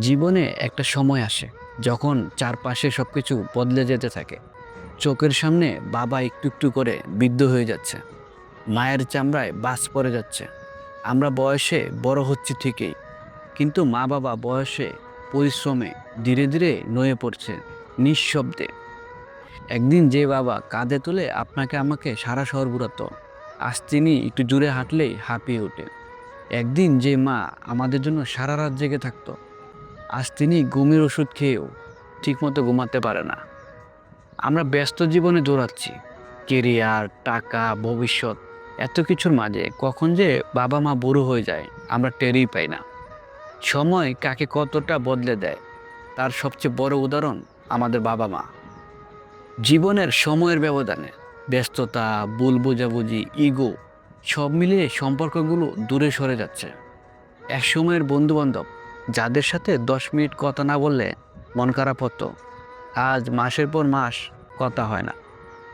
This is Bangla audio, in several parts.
জীবনে একটা সময় আসে যখন চারপাশে সব কিছু বদলে যেতে থাকে। চোখের সামনে বাবা একটু একটু করে বৃদ্ধ হয়ে যাচ্ছে। মায়ের চামড়ায় বাস পড়ে যাচ্ছে। আমরা বয়সে বড় হচ্ছি ঠিকই, কিন্তু মা বাবা বয়সে পরিশ্রমে ধীরে ধীরে নয়ে পড়ছে নিঃশব্দে। একদিন যে বাবা কাঁধে তুলে আপনাকে আমাকে সারা শহর ঘুরাতো, আজ তিনি একটু জুড়ে হাঁটলেই হাঁপিয়ে ওঠে। একদিন যে মা আমাদের জন্য সারা রাত জেগে থাকতো আজ তিনি ঘুমের ওষুধ খেয়েও ঠিকমতো ঘুমাতে পারে না। আমরা ব্যস্ত জীবনে দৌড়াচ্ছি। কেরিয়ার, টাকা, ভবিষ্যৎ, এত কিছুর মাঝে কখন যে বাবা মা বুড়ো হয়ে যায়, আমরা টেরই পাই না। সময় কাকে কতটা বদলে দেয়, তার সবচেয়ে বড় উদাহরণ আমাদের বাবা মা। জীবনের সময়ের ব্যবধানে ব্যস্ততা, ভুল বোঝাবুঝি, ইগো সব মিলিয়ে সম্পর্কগুলো দূরে সরে যাচ্ছে। এক সময়ের বন্ধুবান্ধব যাদের সাথে দশ মিনিট কথা না বললে মন খারাপ হতো। আজ মাসের পর মাস কথা হয় না।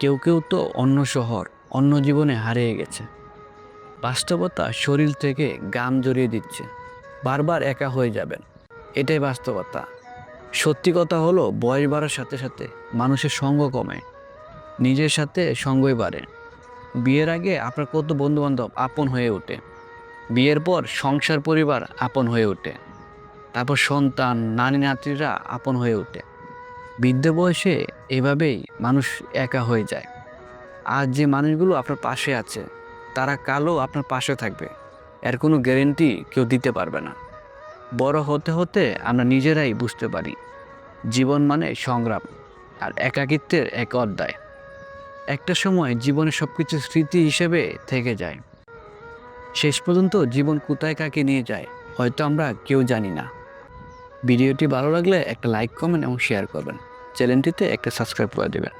কেউ কেউ তো অন্য শহর, অন্য জীবনে হারিয়ে গেছে। বাস্তবতা শরীর থেকে গাম জড়িয়ে দিচ্ছে। বারবার একা হয়ে যাবেন। এটাই বাস্তবতা। সত্যি কথা হলো, বয়স বাড়ার সাথে সাথে মানুষের সঙ্গ কমে। নিজের সাথে সঙ্গই বাড়ে। বিয়ের আগে আপনার কত বন্ধুবান্ধব আপন হয়ে ওঠে। বিয়ের পর সংসার পরিবার আপন হয়ে ওঠে। তারপর সন্তান, নানি, নাতিরা আপন হয়ে ওঠে। বৃদ্ধ বয়সে এভাবেই মানুষ একা হয়ে যায়। আর যে মানুষগুলো আপনার পাশে আছে, তারা কালও আপনার পাশে থাকবে। এর কোনো গ্যারেন্টি কেউ দিতে পারবে না। বড় হতে হতে আমরা নিজেরাই বুঝতে পারি, জীবন মানে সংগ্রাম আর একাকিত্বের এক অধ্যায়। একটা সময় জীবনে সব কিছু স্মৃতি হিসেবে থেকে যায়। শেষ পর্যন্ত জীবন কোথায় কাকে নিয়ে যায়, হয়তো আমরা কেউ জানি না। ভিডিওটি ভালো লাগলে একটা লাইক কমেন্ট এবং শেয়ার করবেন। চ্যানেলটিতে একটা সাবস্ক্রাইব করে দেবেন।